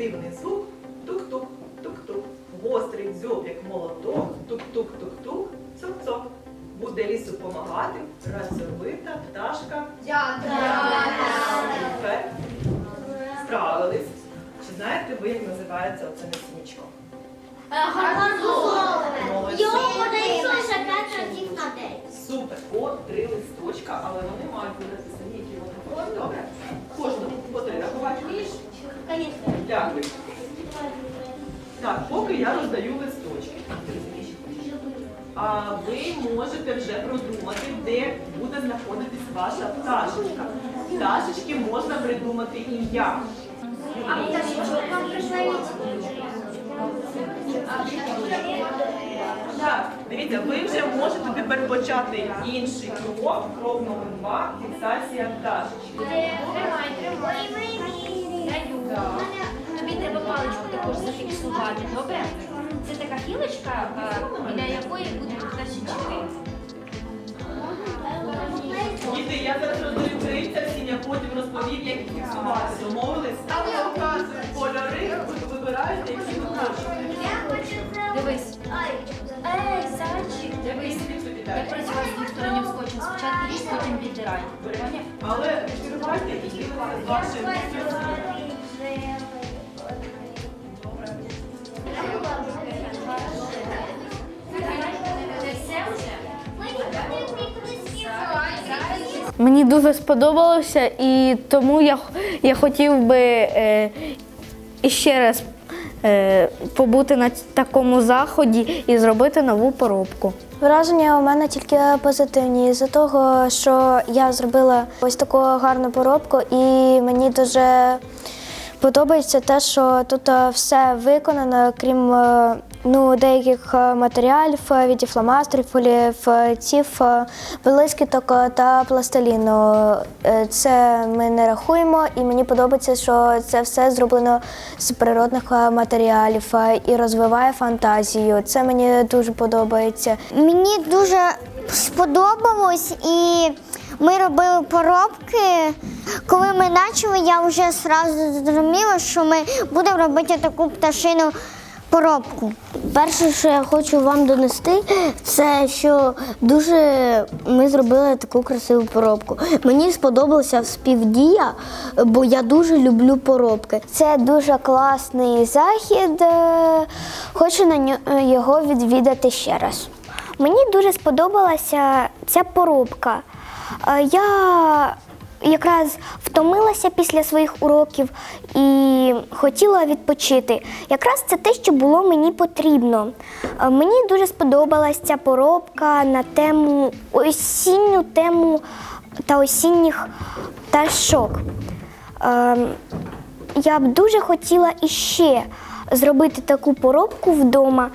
Характерний звук тук-тук, тук-тук. Гострий дзьоб, як молоток, тук-тук-тук-тук, цок-цок. Буде лісу помагати, працьовита пташка. Справились. Чи знаєте ви, як називається оце насіннячко? Молодці. Супер. От три листочка, але вони мають бути написані, які вони хочуть. Добре? Кожного по три рахувати вмієш? Дякую. Так, поки я роздаю листочки. А ви можете вже продумати, де буде знаходитись ваша пташечка. Пташечки можна придумати ім'я. Так, дивіться, ви вже можете тепер почати інший крок, крок номер два, фіксація пташечки. Тобі також добре? Це така гілочка, е, біля якої будуть пташечки. Діти, я зараз роздаю крильця всім, потім розповім, як їх фіксувати. Домовились? Там я вказую кольори, ви вибираєте, які ви хочете. Дивись. Ей, зайчик, дивись. Собі Як дайте. працювати з двостороннім скотчем? Спочатку їсть, потім віддирай. Але фіксувати і ділити Мені дуже сподобалося, і тому я, я хотів би е, ще раз е, побути на такому заході і зробити нову поробку. Враження у мене тільки позитивні з-за того, що я зробила ось таку гарну поробку, і мені дуже подобається те, що тут е, все виконано, крім е, ну, деяких е, матеріалів, від фломастерів, олівців, блискіток та пластиліну. Це ми не рахуємо, і мені подобається, що це все зроблено з природних матеріалів і розвиває фантазію. Це мені дуже подобається. Мені дуже сподобалось, і ми робили поробки. Коли ми почали, я вже одразу зрозуміла, що ми будемо робити таку пташину поробку. Перше, що я хочу вам донести, це що дуже ми зробили таку красиву поробку. Мені сподобалася співдія, бо я дуже люблю поробки. Це дуже класний захід. е, Хочу на ньо- його відвідати ще раз. Мені дуже сподобалася ця поробка. Е, Я якраз втомилася після своїх уроків і хотіла відпочити. Якраз це те, що було мені потрібно. Е, Мені дуже сподобалася ця поробка на тему осінню тему та осінніх пташок. Ем, я б дуже хотіла іще зробити таку поробку вдома,